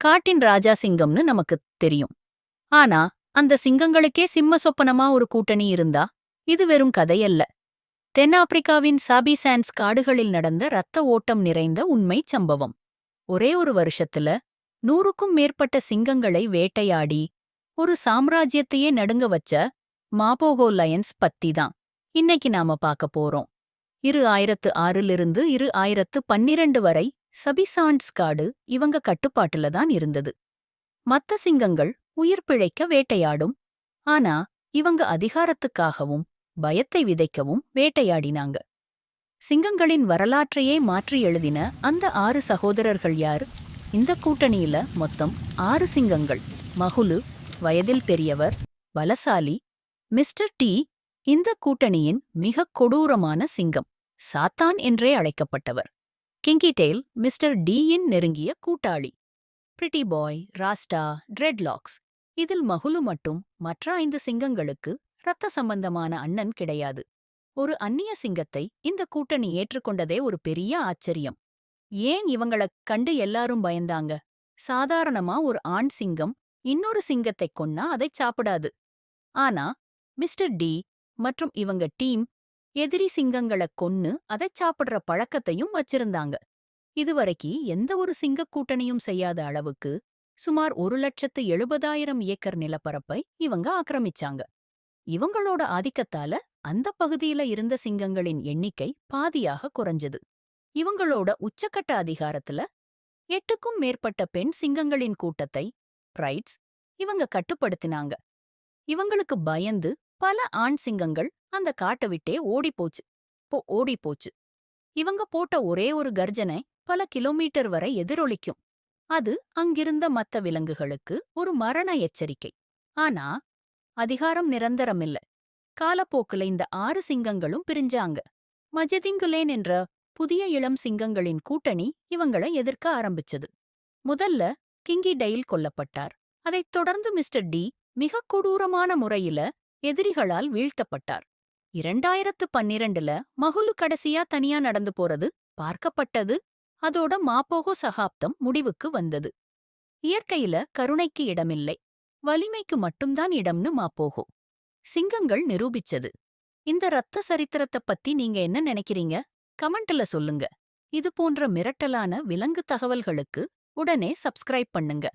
காட்டின் ராஜா சிங்கம்னு நமக்கு தெரியும். ஆனா அந்த சிங்கங்களுக்கே சிம்ம சொப்பனமா ஒரு கூட்டணி இருந்தா இது வெறும் கதையல்ல. தென்னாப்பிரிக்காவின் சாபி சான்ஸ் காடுகளில் நடந்த இரத்த ஓட்டம் நிறைந்த உண்மைச் சம்பவம். ஒரே ஒரு வருஷத்துல நூறுக்கும் மேற்பட்ட சிங்கங்களை வேட்டையாடி ஒரு சாம்ராஜ்யத்தையே நடுங்க வச்ச மாபோகோ லயன்ஸ் பத்தி தான். இன்னைக்கு நாம பார்க்க போறோம். இரு ஆயிரத்து ஆறிலிருந்து இரு ஆயிரத்து பன்னிரண்டு வரை சபிசாண்ட்ஸ் காடு இவங்க கட்டுப்பாட்டுல தான் இருந்தது. மத்த சிங்கங்கள் உயிர் பிழைக்க வேட்டையாடும். ஆனா இவங்க அதிகாரத்துக்காகவும் பயத்தை விதைக்கவும் வேட்டையாடினாங்க. சிங்கங்களின் வரலாற்றையே மாற்றி எழுதின அந்த ஆறு சகோதரர்கள் யார்? இந்த கூட்டணியில மொத்தம் ஆறு சிங்கங்கள். மகுலு வயதில் பெரியவர் பலசாலி மிஸ்டர் டி இந்த கூட்டணியின் மிக கொடூரமான சிங்கம் சாத்தான் என்றே அழைக்கப்பட்டவர். கிங்கிடெயில் மிஸ்டர் டீயின் நெருங்கிய கூட்டாளி. பிரிட்டி பாய் ராஸ்டா ட்ரெட்லாக்ஸ் இதில் மகுலு மட்டும் மற்ற ஐந்து சிங்கங்களுக்கு இரத்த சம்பந்தமான அண்ணன் கிடையாது. ஒரு அந்நிய சிங்கத்தை இந்த கூட்டணி ஏற்றுக்கொண்டதே ஒரு பெரிய ஆச்சரியம். ஏன் இவங்கள கண்டு எல்லாரும் பயந்தாங்க? சாதாரணமா ஒரு ஆண் சிங்கம் இன்னொரு சிங்கத்தைக் கொன்னா அதைச் சாப்பிடாது. ஆனா மிஸ்டர் டி மற்றும் இவங்க டீம் எதிரி சிங்கங்கள கொன்னு அதை சாப்பிடுற பழக்கத்தையும் வச்சிருந்தாங்க. இதுவரைக்கு எந்த ஒரு சிங்கக் கூட்டணியும் செய்யாத அளவுக்கு சுமார் ஒரு லட்சத்து எழுபதாயிரம் ஏக்கர் நிலப்பரப்பை இவங்க ஆக்கிரமிச்சாங்க. இவங்களோட ஆதிக்கத்தால அந்த பகுதியில இருந்த சிங்கங்களின் எண்ணிக்கை பாதியாக குறைஞ்சது. இவங்களோட உச்சக்கட்ட அதிகாரத்துல எட்டுக்கும் மேற்பட்ட பெண் சிங்கங்களின் கூட்டத்தை பிரைட்ஸ் இவங்க கட்டுப்படுத்தினாங்க. இவங்களுக்கு பயந்து பல ஆண் சிங்கங்கள் அந்த காட்டை விட்டே ஓடிப்போச்சு போ ஓடிப்போச்சு இவங்க போட்ட ஒரே ஒரு கர்ஜனை பல கிலோமீட்டர் வரை எதிரொலிக்கும். அது அங்கிருந்த மத்த விலங்குகளுக்கு ஒரு மரண எச்சரிக்கை. ஆனா அதிகாரம் நிரந்தரமில்ல. காலப்போக்குல இந்த ஆறு சிங்கங்களும் பிரிஞ்சாங்க. மஜதிங்குலேன் என்ற புதிய இளம் சிங்கங்களின் கூட்டணி இவங்கள எதிர்க்க ஆரம்பிச்சது. முதல்ல கிங்கி டெயில் கொல்லப்பட்டார். அதைத் தொடர்ந்து மிஸ்டர் டி மிக கொடூரமான முறையில எதிரிகளால் வீழ்த்தப்பட்டார். இரண்டாயிரத்து பன்னிரண்டுல மகுலு கடைசியா தனியா நடந்து போறது பார்க்கப்பட்டது. அதோட மாப்போகோ சகாப்தம் முடிவுக்கு வந்தது. இயற்கையில கருணைக்கு இடமில்லை. வலிமைக்கு மட்டும்தான் இடம்னு மாப்போகோ. சிங்கங்கள் நிரூபிச்சது. இந்த ரத்த சரித்திரத்தை பத்தி நீங்க என்ன நினைக்கிறீங்க? கமெண்ட்ல சொல்லுங்க. இது போன்ற மிரட்டலான விலங்கு தகவல்களுக்கு உடனே சப்ஸ்கிரைப் பண்ணுங்க.